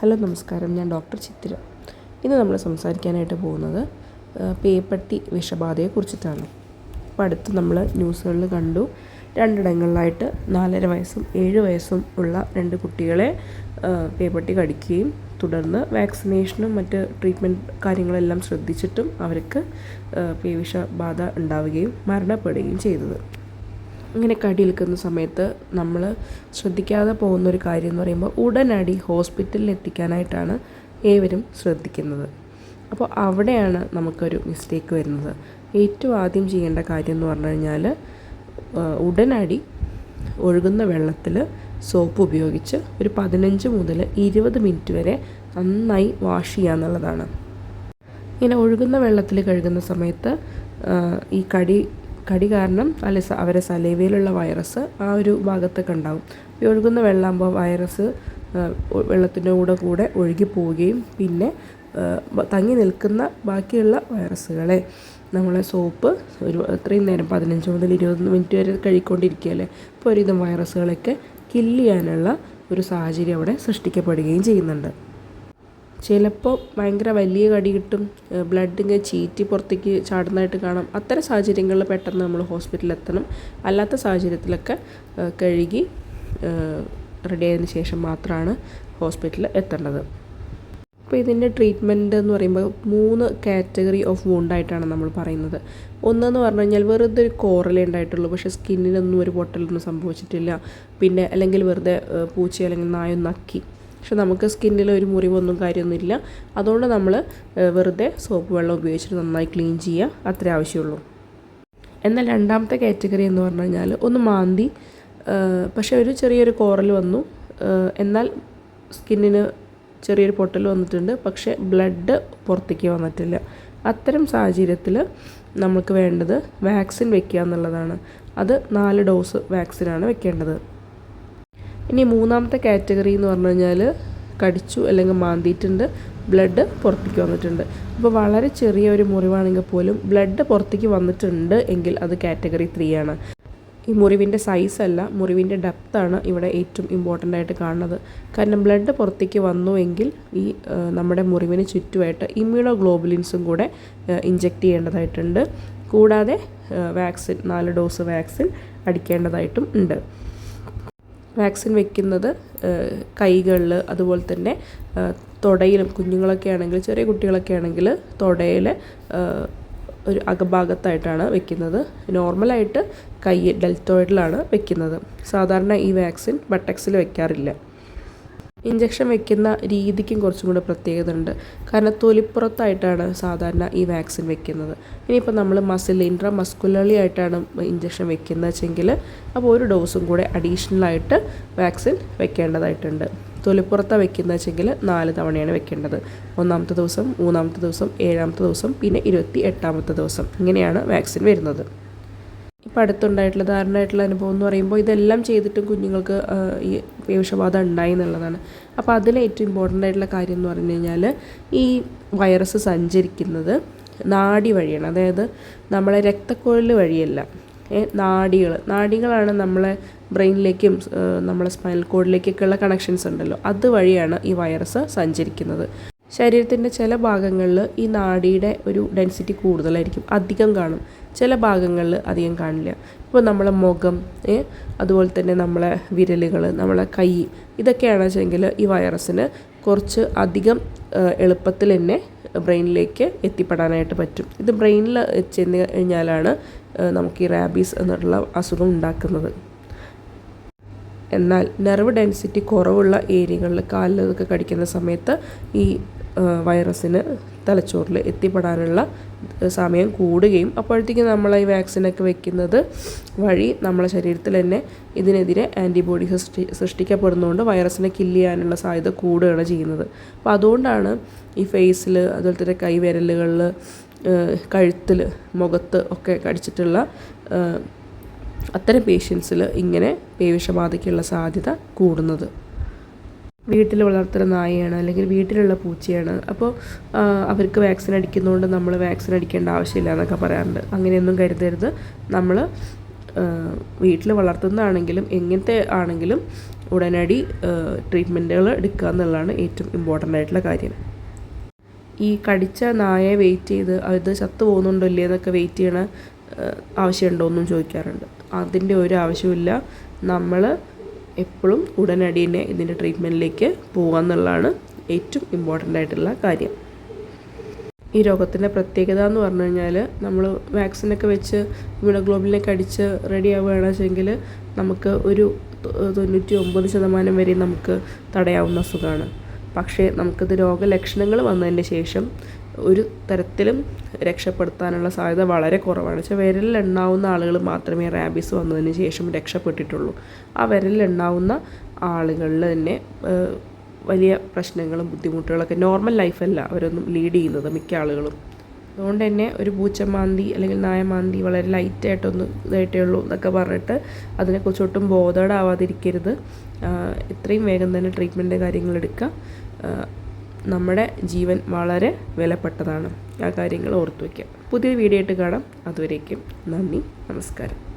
Hello നമസ്കാരം. ഞാൻ doctor ചിത്തിര. ഇന്ന് നമ്മൾ സംസാരിക്കാനായിട്ട് പോകുന്നത് പേപ്പട്ടി വിഷബാധയെ വിഷബാധയെക്കുറിച്ചിട്ടാണ് അപ്പോൾ അടുത്ത് നമ്മൾ ന്യൂസുകളിൽ കണ്ടു രണ്ടിടങ്ങളിലായിട്ട് നാലര വയസ്സും ഏഴ് വയസ്സും ഉള്ള രണ്ട് കുട്ടികളെ പേപ്പട്ടി കടിക്കുകയും തുടർന്ന് വാക്സിനേഷനും മറ്റ് ട്രീറ്റ്മെന്റ് കാര്യങ്ങളെല്ലാം ശ്രദ്ധിച്ചിട്ടും അവർക്ക് പേവിഷബാധ ഉണ്ടാവുകയും മരണപ്പെടുകയും ചെയ്തത്. ഇങ്ങനെ കടി നിൽക്കുന്ന സമയത്ത് നമ്മൾ ശ്രദ്ധിക്കാതെ പോകുന്ന ഒരു കാര്യം എന്ന് പറയുമ്പോൾ ഉടനടി ഹോസ്പിറ്റലിൽ എത്തിക്കാനായിട്ടാണ് ഏവരും ശ്രദ്ധിക്കുന്നത്. അപ്പോൾ അവിടെയാണ് നമുക്കൊരു മിസ്റ്റേക്ക് വരുന്നത്. ഏറ്റവും ആദ്യം ചെയ്യേണ്ട കാര്യം എന്ന് പറഞ്ഞു കഴിഞ്ഞാൽ ഉടനടി ഒഴുകുന്ന വെള്ളത്തിൽ സോപ്പ് ഉപയോഗിച്ച് ഒരു പതിനഞ്ച് മുതൽ ഇരുപത് മിനിറ്റ് വരെ നന്നായി വാഷ് ചെയ്യുക എന്നുള്ളതാണ്. ഇങ്ങനെ ഒഴുകുന്ന വെള്ളത്തിൽ കഴുകുന്ന സമയത്ത് ഈ കടി കടി കാരണം അല്ലെ അവരെ സലൈവയിലുള്ള വൈറസ് ആ ഒരു ഭാഗത്തൊക്കെ ഉണ്ടാകും ഈ ഒഴുകുന്ന വെള്ളമാകുമ്പോൾ വൈറസ് വെള്ളത്തിന്റെ കൂടെ കൂടെ ഒഴുകി പോവുകയും പിന്നെ തങ്ങി നിൽക്കുന്ന ബാക്കിയുള്ള വൈറസുകളെ നമ്മൾ സോപ്പ് ഒരു അത്രയും നേരം പതിനഞ്ച് മുതൽ ഇരുപത് മിനിറ്റ് വരെ കഴിക്കൊണ്ടിരിക്കുകയല്ലേ അപ്പോൾ ഒരുവിധം വൈറസുകളൊക്കെ കില്ല് ചെയ്യാനുള്ള ഒരു സാഹചര്യം അവിടെ സൃഷ്ടിക്കപ്പെടുകയും ചെയ്യുന്നുണ്ട്. ചിലപ്പോൾ ഭയങ്കര വലിയ കടി കിട്ടും ബ്ലഡ് ഇങ്ങനെ ചീറ്റി പുറത്തേക്ക് ചാടുന്നതായിട്ട് കാണാം. അത്തരം സാഹചര്യങ്ങളിൽ പെട്ടെന്ന് നമ്മൾ ഹോസ്പിറ്റലിൽ എത്തണം. അല്ലാത്ത സാഹചര്യത്തിലൊക്കെ കഴുകി റെഡി ആയതിനു ശേഷം മാത്രമാണ് ഹോസ്പിറ്റലിൽ എത്തേണ്ടത്. അപ്പോൾ ഇതിന്റെ ട്രീറ്റ്മെന്റ് എന്ന് പറയുമ്പോൾ മൂന്ന് കാറ്റഗറി ഓഫ് വൂണ്ടായിട്ടാണ് നമ്മൾ പറയുന്നത്. ഒന്നെന്ന് പറഞ്ഞു കഴിഞ്ഞാൽ വെറുതെ ഒരു കോറലേ ഉണ്ടായിട്ടുള്ളൂ. പക്ഷേ സ്കിന്നിനൊന്നും ഒരു പൊട്ടലൊന്നും സംഭവിച്ചിട്ടില്ല. പിന്നെ അല്ലെങ്കിൽ വെറുതെ പൂച്ച അല്ലെങ്കിൽ നായൊന്നും നക്കി. പക്ഷെ നമുക്ക് സ്കിന്നിൽ ഒരു മുറിവൊന്നും കാര്യമൊന്നുമില്ല. അതുകൊണ്ട് നമ്മൾ വെറുതെ സോപ്പ് വെള്ളം ഉപയോഗിച്ചിട്ട് നന്നായി ക്ലീൻ ചെയ്യുക അത്രേ ആവശ്യമുള്ളൂ. എന്നാൽ രണ്ടാമത്തെ കാറ്റഗറി എന്ന് പറഞ്ഞു കഴിഞ്ഞാൽ ഒന്ന് മാന്തി പക്ഷേ ഒരു ചെറിയൊരു കോറൽ വന്നു. എന്നാൽ സ്കിന്നിന് ചെറിയൊരു പൊട്ടൽ വന്നിട്ടുണ്ട്. പക്ഷേ ബ്ലഡ് പുറത്തേക്ക് വന്നിട്ടില്ല. അത്തരം സാഹചര്യത്തിൽ നമുക്ക് വേണ്ടത് വാക്സിൻ വെക്കുക എന്നുള്ളതാണ്. അത് നാല് ഡോസ് വാക്സിനാണ് വെക്കേണ്ടത്. ഇനി മൂന്നാമത്തെ കാറ്റഗറി എന്ന് പറഞ്ഞു കഴിഞ്ഞാൽ കടിച്ചു അല്ലെങ്കിൽ മാന്തിയിട്ടുണ്ട്. ബ്ലഡ് പുറത്തേക്ക് വന്നിട്ടുണ്ട്. അപ്പോൾ വളരെ ചെറിയ ഒരു മുറിവാണെങ്കിൽ പോലും ബ്ലഡ് പുറത്തേക്ക് വന്നിട്ടുണ്ട് എങ്കിൽ അത് കാറ്റഗറി ത്രീ ആണ്. ഈ മുറിവിന്റെ സൈസ് അല്ല മുറിവിന്റെ ഡെപ്താണ് ഇവിടെ ഏറ്റവും ഇമ്പോർട്ടന്റ് ആയിട്ട് കാണുന്നത്. കാരണം ബ്ലഡ് പുറത്തേക്ക് വന്നു എങ്കിൽ ഈ നമ്മുടെ മുറിവിന് ചുറ്റുമായിട്ട് ഇമ്മ്യൂണോ ഗ്ലോബുലിൻസും കൂടെ ഇഞ്ചെക്റ്റ് ചെയ്യേണ്ടതായിട്ടുണ്ട്. കൂടാതെ വാക്സിൻ നാല് ഡോസ് വാക്സിൻ അടിക്കേണ്ടതായിട്ടും ഉണ്ട്. വാക്സിൻ വെക്കുന്നത് കൈകളിൽ അതുപോലെ തന്നെ തുടയിലും കുഞ്ഞുങ്ങളൊക്കെ ആണെങ്കിൽ ചെറിയ കുട്ടികളൊക്കെ ആണെങ്കിൽ തുടയിൽ ഒരു അകഭാഗത്തായിട്ടാണ് വെക്കുന്നത്. നോർമലായിട്ട് കൈ ഡെൽറ്റോയിഡിലാണ് വെക്കുന്നത്. സാധാരണ ഈ വാക്സിൻ ബട്ടക്സിൽ വെക്കാറില്ല. ഇഞ്ചക്ഷൻ വെക്കുന്ന രീതിക്കും കുറച്ചും കൂടെ പ്രത്യേകത ഉണ്ട് കാരണം തൊലിപ്പുറത്തായിട്ടാണ് സാധാരണ ഈ വാക്സിൻ വെക്കുന്നത്. ഇനിയിപ്പോൾ നമ്മൾ മസിൽ ഇൻട്രാ മസ്കുലർലി ആയിട്ടാണ് ഇഞ്ചക്ഷൻ വെക്കുന്നത് വെച്ചെങ്കിൽ അപ്പോൾ ഒരു ഡോസും കൂടെ അഡീഷണൽ ആയിട്ട് വാക്സിൻ വെക്കേണ്ടതായിട്ടുണ്ട്. തൊലിപ്പുറത്ത വെക്കുന്നത് വെച്ചെങ്കിൽ നാല് തവണയാണ് വെക്കേണ്ടത്. ഒന്നാമത്തെ ദിവസം മൂന്നാമത്തെ ദിവസം ഏഴാമത്തെ ദിവസം പിന്നെ ഇരുപത്തി എട്ടാമത്തെ ദിവസം ഇങ്ങനെയാണ് വാക്സിൻ വരുന്നത്. ഇപ്പം അടുത്തുണ്ടായിട്ടുള്ള ധാരണയായിട്ടുള്ള അനുഭവം എന്ന് പറയുമ്പോൾ ഇതെല്ലാം ചെയ്തിട്ടും കുഞ്ഞുങ്ങൾക്ക് ഈ വിഷബാധ ഉണ്ടായി എന്നുള്ളതാണ്. അപ്പോൾ അതിൽ ഏറ്റവും ഇമ്പോർട്ടന്റ് ആയിട്ടുള്ള കാര്യം എന്ന് പറഞ്ഞു കഴിഞ്ഞാൽ ഈ വൈറസ് സഞ്ചരിക്കുന്നത് നാഡി വഴിയാണ്. അതായത് നമ്മളെ രക്തക്കുഴൽ വഴിയല്ല. നാഡികൾ നാഡികളാണ് നമ്മളെ ബ്രെയിനിലേക്കും നമ്മളെ സ്പൈനൽ കോഡിലേക്കൊക്കെയുള്ള കണക്ഷൻസ് ഉണ്ടല്ലോ. അതുവഴിയാണ് ഈ വൈറസ് സഞ്ചരിക്കുന്നത്. ശരീരത്തിന്റെ ചില ഭാഗങ്ങളിൽ ഈ നാഡിയുടെ ഒരു ഡെൻസിറ്റി കൂടുതലായിരിക്കും. അധികം കാണും. ചില ഭാഗങ്ങളിൽ അധികം കാണില്ല. ഇപ്പോൾ നമ്മളെ മുഖം അതുപോലെ തന്നെ നമ്മളെ വിരലുകൾ നമ്മളെ കൈ ഇതൊക്കെയാണ് വെച്ചെങ്കിൽ ഈ വൈറസിന് കുറച്ച് അധികം എളുപ്പത്തിൽ തന്നെ ബ്രെയിനിലേക്ക് എത്തിപ്പെടാനായിട്ട് പറ്റും. ഇത് ബ്രെയിനിൽ ചെന്ന് കഴിഞ്ഞാലാണ് നമുക്ക് ഈ റാബീസ് എന്നുള്ള അസുഖം ഉണ്ടാക്കുന്നത്. എന്നാൽ നെർവ് ഡെൻസിറ്റി കുറവുള്ള ഏരിയകളിൽ കാലിലൊക്കെ കടിക്കുന്ന സമയത്ത് ഈ വൈറസിന് തലച്ചോറിൽ എത്തിപ്പെടാനുള്ള സമയം കൂടുകയും അപ്പോഴത്തേക്കും നമ്മൾ ഈ വാക്സിനൊക്കെ വെക്കുന്നത് വഴി നമ്മളെ ശരീരത്തിൽ തന്നെ ഇതിനെതിരെ ആന്റിബോഡി സൃഷ്ടി സൃഷ്ടിക്കപ്പെടുന്നതുകൊണ്ട് വൈറസിനെ കില്ല് ചെയ്യാനുള്ള സാധ്യത കൂടുകയാണ് ചെയ്യുന്നത്. അപ്പോൾ അതുകൊണ്ടാണ് ഈ ഫേസിൽ അതുപോലെ തന്നെ കൈവിരലുകളിൽ കഴുത്തിൽ മുഖത്ത് ഒക്കെ കടിച്ചിട്ടുള്ള അത്തരം പേഷ്യൻസിൽ ഇങ്ങനെ പേവിഷബാധയ്ക്കുള്ള സാധ്യത കൂടുന്നത്. വീട്ടിൽ വളർത്തുന്ന നായയാണ് അല്ലെങ്കിൽ വീട്ടിലുള്ള പൂച്ചയാണ്. അപ്പോൾ അവർക്ക് വാക്സിൻ അടിക്കുന്നതുകൊണ്ട് നമ്മൾ വാക്സിൻ അടിക്കേണ്ട ആവശ്യമില്ല എന്നൊക്കെ പറയാറുണ്ട്. അങ്ങനെയൊന്നും കരുതരുത്. നമ്മൾ വീട്ടിൽ വളർത്തുന്നതാണെങ്കിലും എങ്ങനത്തെ ആണെങ്കിലും ഉടനടി ട്രീറ്റ്മെന്റുകൾ എടുക്കുക എന്നുള്ളതാണ് ഏറ്റവും ഇമ്പോർട്ടന്റ് ആയിട്ടുള്ള കാര്യം. ഈ കടിച്ച നായയെ വെയിറ്റ് ചെയ്ത് അത് ചത്തു പോകുന്നുണ്ടോ ഇല്ലേ എന്നൊക്കെ വെയിറ്റ് ചെയ്യണ ആവശ്യമുണ്ടോ എന്നും ചോദിക്കാറുണ്ട്. അതിന്റെ ഒരു ആവശ്യമില്ല നമ്മൾ എപ്പോഴും ഉടനടി തന്നെ ഇതിന്റെ ട്രീറ്റ്മെന്റിലേക്ക് പോകുക എന്നുള്ളതാണ് ഏറ്റവും ഇമ്പോർട്ടന്റ് ആയിട്ടുള്ള കാര്യം. ഈ രോഗത്തിന്റെ പ്രത്യേകത എന്ന് പറഞ്ഞു കഴിഞ്ഞാൽ നമ്മൾ വാക്സിനൊക്കെ വെച്ച് ഇമ്യൂണോഗ്ലോബിനൊക്കെ അടിച്ച് റെഡി ആവുകയാണെങ്കിൽ നമുക്ക് ഒരു തൊണ്ണൂറ്റി ഒമ്പത് ശതമാനം വരെ നമുക്ക് തടയാവുന്ന അസുഖമാണ്. പക്ഷേ നമുക്കിത് രോഗലക്ഷണങ്ങൾ വന്നതിന് ശേഷം ഒരു തരത്തിലും രക്ഷപ്പെടുത്താനുള്ള സാധ്യത വളരെ കുറവാണ്. വെച്ചാൽ വിരലിലെണ്ണാവുന്ന ആളുകൾ മാത്രമേ റാബീസ് വന്നതിന് ശേഷം രക്ഷപ്പെട്ടിട്ടുള്ളൂ. ആ വിരലിലെണ്ണാവുന്ന ആളുകളിൽ തന്നെ വലിയ പ്രശ്നങ്ങളും ബുദ്ധിമുട്ടുകളൊക്കെ നോർമൽ ലൈഫല്ല അവരൊന്നും ലീഡ് ചെയ്യുന്നത് മിക്ക ആളുകളും. അതുകൊണ്ട് തന്നെ ഒരു പൂച്ചമാന്തി അല്ലെങ്കിൽ നായമാന്തി വളരെ ലൈറ്റായിട്ടൊന്ന് ഇതായിട്ടേ ഉള്ളൂ എന്നൊക്കെ പറഞ്ഞിട്ട് അതിനെക്കുറിച്ച് ഒട്ടും ബോധേഡാവാതിരിക്കരുത് ആഹ് എത്രയും വേഗം തന്നെ ട്രീറ്റ്മെന്റ് കാര്യങ്ങൾ എടുക്കുക. നമ്മുടെ ജീവൻ വളരെ വിലപ്പെട്ടതാണ്. ആ കാര്യങ്ങൾ ഓർത്തു വയ്ക്കുക പുതിയ വീഡിയോ ആയിട്ട് കാണാം. അതുവരേക്കും നന്ദി നമസ്കാരം.